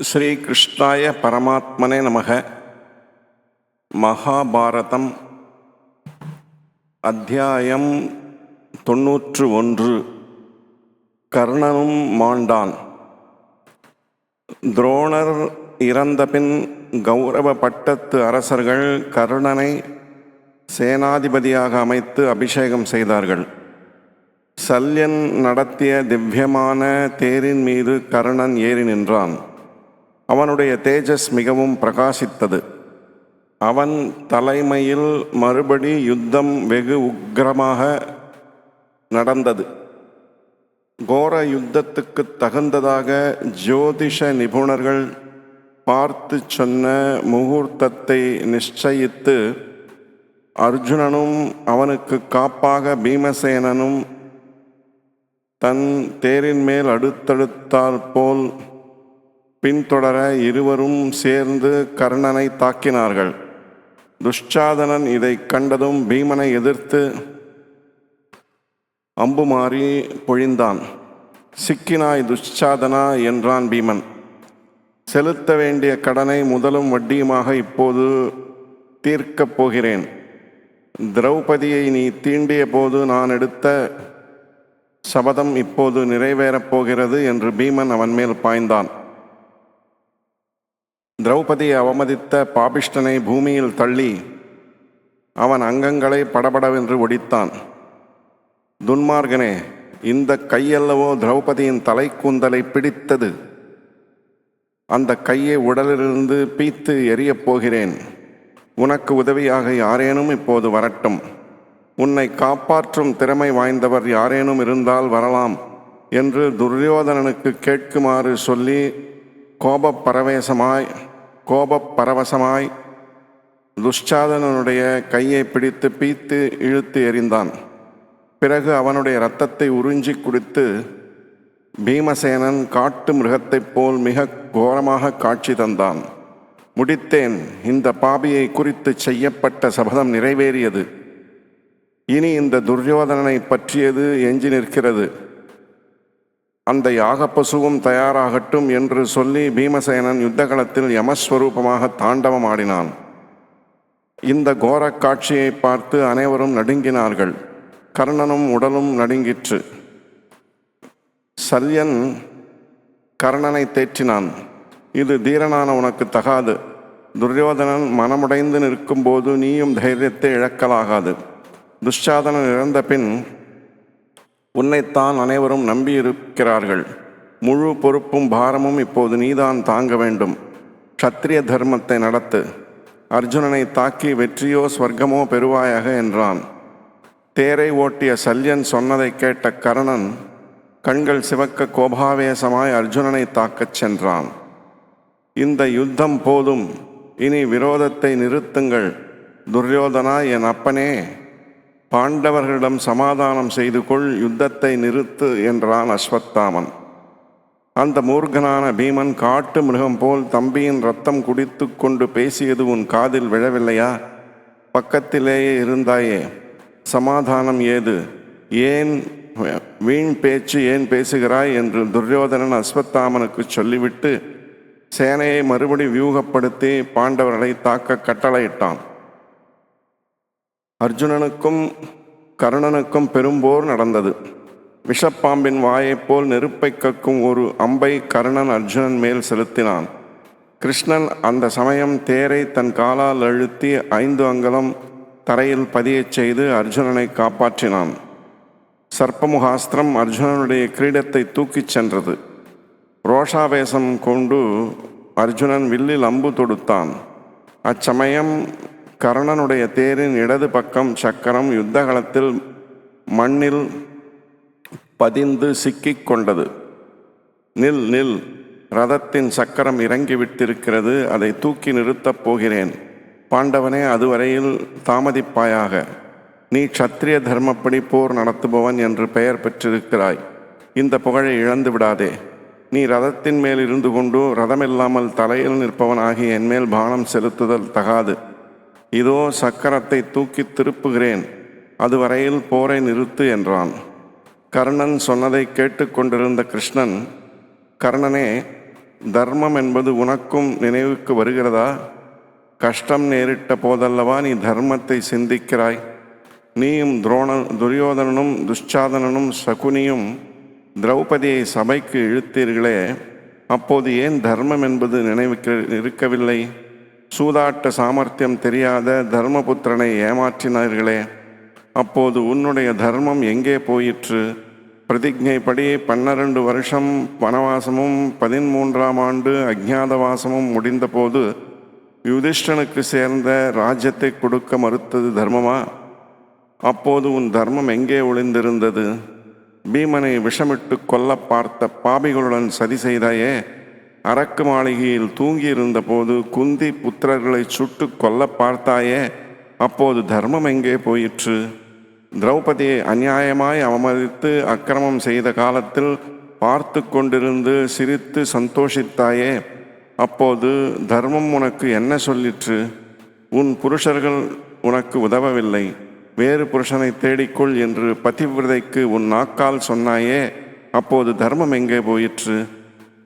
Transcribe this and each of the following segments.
ஸ்ரீகிருஷ்ணாய பரமாத்மனே நமக. மகாபாரதம். அத்தியாயம் தொன்னூற்று ஒன்று. கர்ணனும் மாண்டான். துரோணர் இறந்தபின் கௌரவ பட்டத்து அரசர்கள் கர்ணனை சேனாதிபதியாக அமைத்து அபிஷேகம் செய்தார்கள். சல்யன் நடத்திய திவ்யமான தேரின் மீது கர்ணன் ஏறி நின்றான். அவனுடைய தேஜஸ் மிகவும் பிரகாசித்தது. அவன் தலைமையில் மறுபடி யுத்தம் வெகு உக்கிரமாக நடந்தது. கோர யுத்தத்துக்கு தகுந்ததாக ஜோதிஷ நிபுணர்கள் பார்த்து சொன்ன முகூர்த்தத்தை நிச்சயித்து அர்ஜுனனும் அவனுக்கு காப்பாக பீமசேனனும் தன் தேரின் மேல் அடுத்தடுத்தால் போல் பின்தொடர இருவரும் சேர்ந்து கர்ணனை தாக்கினார்கள். துஷ்சாதனன் இதை கண்டதும் பீமனை எதிர்த்து அம்புமாறி பொழிந்தான். சிக்கினாய் துஷ்சாதனா என்றான் பீமன். செலுத்த வேண்டிய கடனை முதலும் வட்டியுமாக இப்போது தீர்க்கப் போகிறேன். திரௌபதியை நீ தீண்டிய போது நான் எடுத்த சபதம் இப்போது நிறைவேறப் போகிறது என்று பீமன் அவன் மேல் பாய்ந்தான். திரௌபதியை அவமதித்த பாபிஷ்டனை பூமியில் தள்ளி அவன் அங்கங்களை படபடவென்று ஒடித்தான். துன்மார்கனே இந்த கையல்லவோ திரௌபதியின் தலைக்கூந்தலை பிடித்தது. அந்த கையை உடலிலிருந்து பீத்து எரியப் போகிறேன். உனக்கு உதவியாக யாரேனும் இப்போது வரட்டும். உன்னை காப்பாற்றும் திறமை வாய்ந்தவர் யாரேனும் இருந்தால் வரலாம் என்று துரியோதனனுக்கு கேட்குமாறு சொல்லி கோபப் பரவேசமாய் கோபப் பரவசமாய் துஷ்சாதனனுடைய கையை பிடித்து பீத்து இழுத்து எறிந்தான். பிறகு அவனுடைய இரத்தத்தை உறிஞ்சி குடித்து பீமசேனன் காட்டு மிருகத்தைப் போல் மிக கோரமாக காட்சி தந்தான். முடித்தேன். இந்த பாபியை குறித்து செய்யப்பட்ட சபதம் நிறைவேறியது. இனி இந்த துரியோதனனை பற்றியது எஞ்சி நிற்கிறது. அந்த யாகப்பசுவும் தயாராகட்டும் என்று சொல்லி பீமசேனன் யுத்தகலத்தில் யமஸ்வரூபமாக தாண்டவம் ஆடினான். இந்த கோரக் காட்சியை பார்த்து அனைவரும் நடுங்கினார்கள். கர்ணனும் உடலும் நடுங்கிற்று. சல்யன் கர்ணனை தேற்றினான். இது தீரனான உனக்கு தகாது. துரியோதனன் மனமுடைந்து நிற்கும்போது நீயும் தைரியத்தை இழக்கலாகாது. துஷ்சாதனன் இறந்த பின் உன்னைத்தான் அனைவரும் நம்பியிருக்கிறார்கள். முழு பொறுப்பும் பாரமும் இப்போது நீதான் தாங்க வேண்டும். க்ஷத்திரிய தர்மத்தை நடத்து. அர்ஜுனனை தாக்கி வெற்றியோ ஸ்வர்க்கமோ பெறுவாயாக என்றான். தேரை ஓட்டிய சல்யன் சொன்னதை கேட்ட கர்ணன் கண்கள் சிவக்க கோபாவேசமாய் அர்ஜுனனை தாக்கச் சென்றான். இந்த யுத்தம் போதும். இனி விரோதத்தை நிறுத்துங்கள். துரியோதனா என் அப்பனே பாண்டவர்களிடம் சமாதானம் செய்து கொள் யுத்தத்தை நிறுத்து என்றான் அஸ்வத்தாமன். அந்த மூர்கனான பீமன் காட்டு மிருகம் போல் தம்பியின் ரத்தம் குடித்து கொண்டு பேசியது உன் காதில் விழவில்லையா? பக்கத்திலேயே இருந்தாயே. சமாதானம் ஏது? ஏன் வீண் பேச்சு ஏன் பேசுகிறாய்? என்று துரியோதனன் அஸ்வத்தாமனுக்கு சொல்லிவிட்டு சேனையை மறுபடி வியூகப்படுத்தி பாண்டவர்களை தாக்க கட்டளையிட்டான். அர்ஜுனனுக்கும் கர்ணனுக்கும் பெரும்போர் நடந்தது. விஷப்பாம்பின் வாயைப் போல் நெருப்பை கக்கும் ஒரு அம்பை கர்ணன் அர்ஜுனன் மேல் செலுத்தினான். கிருஷ்ணன் அந்த சமயம் தேரை தன் காலால் அழுத்தி ஐந்து அங்கலம் தரையில் பதியச் செய்து அர்ஜுனனை காப்பாற்றினான். சர்ப்பமுகாஸ்திரம் அர்ஜுனனுடைய கிரீடத்தை தூக்கிச் சென்றது. ரோஷாவேசம் கொண்டு அர்ஜுனன் வில்லில் அம்பு தொடுத்தான். அச்சமயம் கர்ணனுடைய தேரின் இடது பக்கம் சக்கரம் யுத்தகலத்தில் மண்ணில் பதிந்து சிக்கிக் கொண்டது. நில் நில் ரதத்தின் சக்கரம் இறங்கிவிட்டிருக்கிறது அதை தூக்கி நிறுத்தப் போகிறேன். பாண்டவனே அதுவரையில் தாமதிப்பாயாக. நீ க்ஷத்திரிய தர்மப்படி போர் நடத்துபவன் என்று பெயர் பெற்றிருக்கிறாய். இந்த புகழை இழந்து விடாதே. நீ ரதத்தின் மேல் இருந்து கொண்டு ரதமில்லாமல் தலையில் நிற்பவன் ஆகிய என்மேல் பானம் செலுத்துதல் தகாது. இதோ சக்கரத்தை தூக்கி திருப்புகிறேன் அதுவரையில் போரை நிறுத்து என்றான். கர்ணன் சொன்னதை கேட்டுக்கொண்டிருந்த கிருஷ்ணன் கர்ணனே தர்மம் என்பது உனக்கும் நினைவுக்கு வருகிறதா? கஷ்டம் நேரிட்ட போதல்லவா நீ தர்மத்தை சிந்திக்கிறாய்? நீயும் துரோண துரியோதனனும் துஷ்சாதனனும் சகுனியும் திரௌபதியை சபைக்கு இழுத்தீர்களே அப்போது ஏன் தர்மம் என்பது நினைவுக்கு இருக்கவில்லை சூதாட்ட சாமர்த்தியம் தெரியாத தர்மபுத்திரனை ஏமாற்றினார்களே. அப்போது உன்னுடைய தர்மம் எங்கே போயிற்று? பிரதிஜைப்படி பன்னிரண்டு வருஷம் வனவாசமும் பதிமூன்றாம் ஆண்டு அஜாதவாசமும் முடிந்தபோது யுதிஷ்டனுக்கு சேர்ந்த ராஜ்யத்தை கொடுக்க மறுத்தது தர்மமா? அப்போது உன் தர்மம் எங்கே ஒளிந்திருந்தது? பீமனை விஷமிட்டு கொல்ல பார்த்த பாபிகளுடன் சதி செய்தாயே? அரக்கு மாளிகையில் தூங்கியிருந்த போது குந்தி புத்திரர்களை சுட்டு கொல்ல பார்த்தாயே அப்போது தர்மம் எங்கே போயிற்று? திரௌபதியை அநியாயமாய் அவமதித்து அக்கிரமம் செய்த காலத்தில் பார்த்து கொண்டிருந்து சிரித்து சந்தோஷித்தாயே அப்போது தர்மம் உனக்கு என்ன சொல்லிற்று? உன் புருஷர்கள் உனக்கு உதவவில்லை வேறு புருஷனை தேடிக்கொள் என்று பதிவிரதைக்கு உன் நாக்கால் சொன்னாயே அப்போது தர்மம் எங்கே போயிற்று?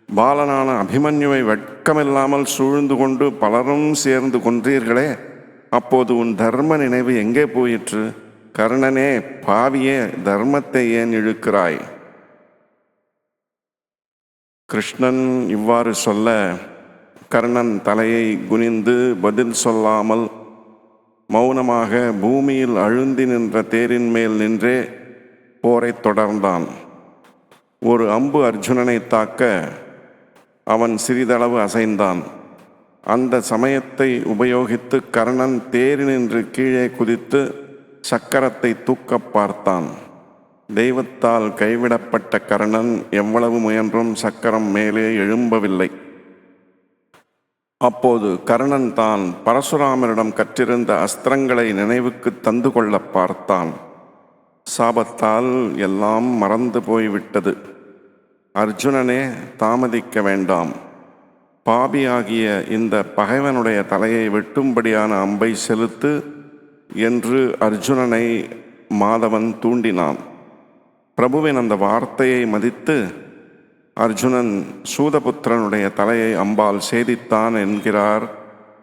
பாலனான அபிமன்யுவை வெட்கமில்லாமல் சூழ்ந்து கொண்டு பலரும் சேர்ந்து கொன்றீர்களே. அப்போது உன் தர்ம நினைவு எங்கே போயிற்று? கர்ணனே பாவியே தர்மத்தை ஏன் இழுக்கிறாய்? கிருஷ்ணன் இவ்வாறு சொல்ல கர்ணன் தலையை குனிந்து பதில் சொல்லாமல் மௌனமாக பூமியில் அழுந்தி நின்ற தேரின் மேல் நின்றே போரைத் தொடர்ந்தான். ஒரு அம்பு அர்ஜுனனை தாக்க அவன் சிறிதளவு அசைந்தான். அந்த சமயத்தை உபயோகித்து கர்ணன் தேரினின்று கீழே குதித்து சக்கரத்தை தூக்கப் பார்த்தான். தெய்வத்தால் கைவிடப்பட்ட கர்ணன் எவ்வளவு முயன்றும் சக்கரம் மேலே எழும்பவில்லை. அப்போது கர்ணன் தான் பரசுராமரிடம் கற்றிருந்த அஸ்திரங்களை நினைவுக்கு தந்து கொள்ள பார்த்தான். சாபத்தால் எல்லாம் மறந்து போய்விட்டது. அர்ஜுனனே தாமதிக்க வேண்டாம். பாபியாகிய இந்த பகைவனுடைய தலையை வெட்டும்படியான அம்பை செலுத்து என்று அர்ஜுனனை மாதவன் தூண்டினான். பிரபுவின் அந்த வார்த்தையை மதித்து அர்ஜுனன் சூதபுத்திரனுடைய தலையை அம்பால் சேதித்தான் என்கிறார்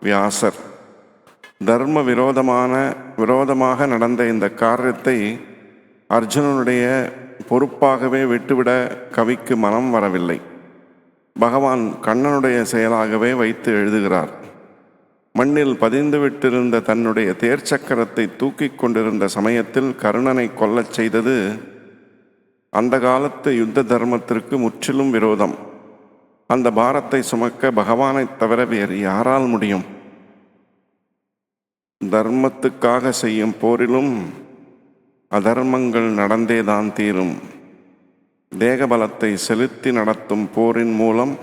வியாசர். தர்ம விரோதமான விரோதமாக நடந்த இந்த காரியத்தை அர்ஜுனனுடைய பொறுப்பாகவே விட்டுவிட கவிக்கு மனம் வரவில்லை. பகவான் கண்ணனுடைய செயலாகவே வைத்து எழுதுகிறார். மண்ணில் பதிந்து விட்டிருந்த தன்னுடைய தேர்ச்சக்கரத்தை தூக்கிக் கொண்டிருந்த சமயத்தில் கருணனை கொல்லச் செய்தது அந்த காலத்து யுத்த தர்மத்திற்கு முற்றிலும் விரோதம். அந்த பாரத்தை சுமக்க பகவானைத் தவிர வேறு யாரால் முடியும்? தர்மத்துக்காக செய்யும் போரிலும் அதர்மங்கள் நடந்தேதான் தீரும். தேகபலத்தை செலுத்தி நடத்தும் போரின் மூலம்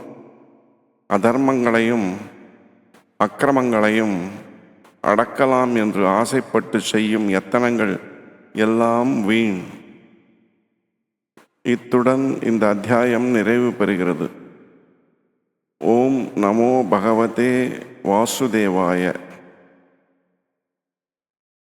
அதர்மங்களையும் அக்கிரமங்களையும் அடக்கலாம் என்று ஆசைப்பட்டு செய்யும் எத்தனங்கள் எல்லாம் வீண். இத்துடன் இந்த அத்தியாயம் நிறைவு பெறுகிறது. ஓம் நமோ பகவதே வாசுதேவாய.